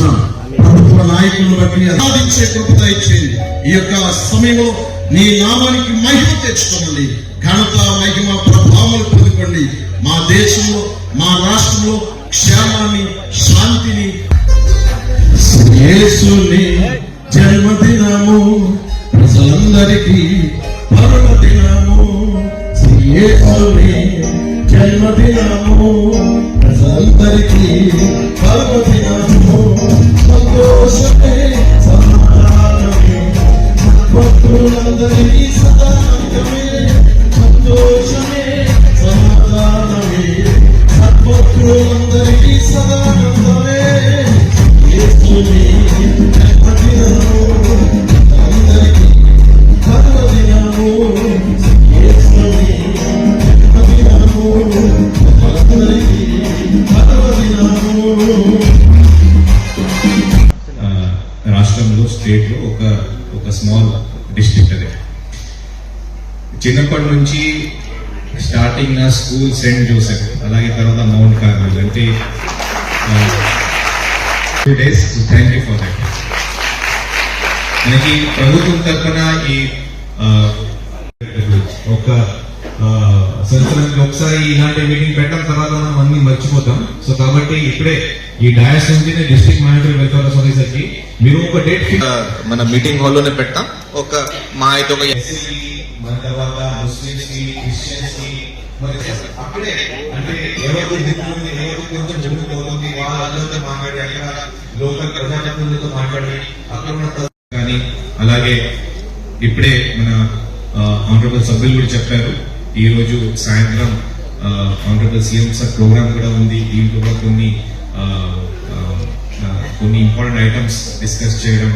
నడిపించిన ప్రభుత్వ నాయకులను బట్టి సాధించే కృపత ఇచ్చేది ఈ యొక్క సమయంలో నీ నామానికి మహిమ తెచ్చుకోనండి ఘనత మహిమ ప్రభావాలు పొందుకోండి. మా దేశంలో మా రాష్ట్రంలో క్షేమాన్ని శాంతిని యేసుని జన్మదినము ప్రజలందరికీ పర్వదినము యేసుని జన్మదినము ప్రజలందరికీ పర్వదినము. భక్తులందరికీ సదానందమే సంతోషమే సమాధానమే సద్భక్తులందరికీ సదానందమే యేసుని జన్మదినము అందరికీ పర్వదినము యేసుని అందరికీ పర్వదినము రాష్ట్రంలో స్టేట్లో ఒక ఒక స్మాల్ డిస్ట్రిక్ట్ అది. చిన్నప్పటి నుంచి స్టార్టింగ్ నా స్కూల్ సెండ్ జోసెఫ్ అలాగే తర్వాత మౌంట్ కార్మల్ అంటే two days thank you for that మనకి ప్రభుత్వం తరఫున ఈ ఒక సంవత్సరానికి ఒకసారి ఇలాంటి మీటింగ్ పెట్టడం తర్వాత మనం అన్ని మర్చిపోతాం. సో కాబట్టి ఇప్పుడే ఈ డయాస్ నుంచి డిస్ట్రిక్ట్ మానిటరీ వెల్ఫేర్ అసోసియేషన్ మీరు ఒక డేట్ మన మీటింగ్ హాల్లోనే పెట్టాం. ఒక మా అయితే ఒక మన తర్వాత ముస్లిమ్స్కి క్రిస్టియన్స్కి మరి అంటే కొంచెం మాట్లాడి అక్కడ లోకల్ ప్రజాప్రతినిధులతో మాట్లాడి అక్కడ ఉన్న కానీ అలాగే ఇప్పుడే మన ఆనరబుల్ సభ్యులు కూడా చెప్పారు ఈరోజు సాయంత్రం ఆనరబుల్ సీఎం సార్ ప్రోగ్రామ్ కూడా ఉంది దీంట్లో కూడా కొన్ని కొన్ని ఇంపార్టెంట్ ఐటమ్స్ డిస్కస్ చేయడం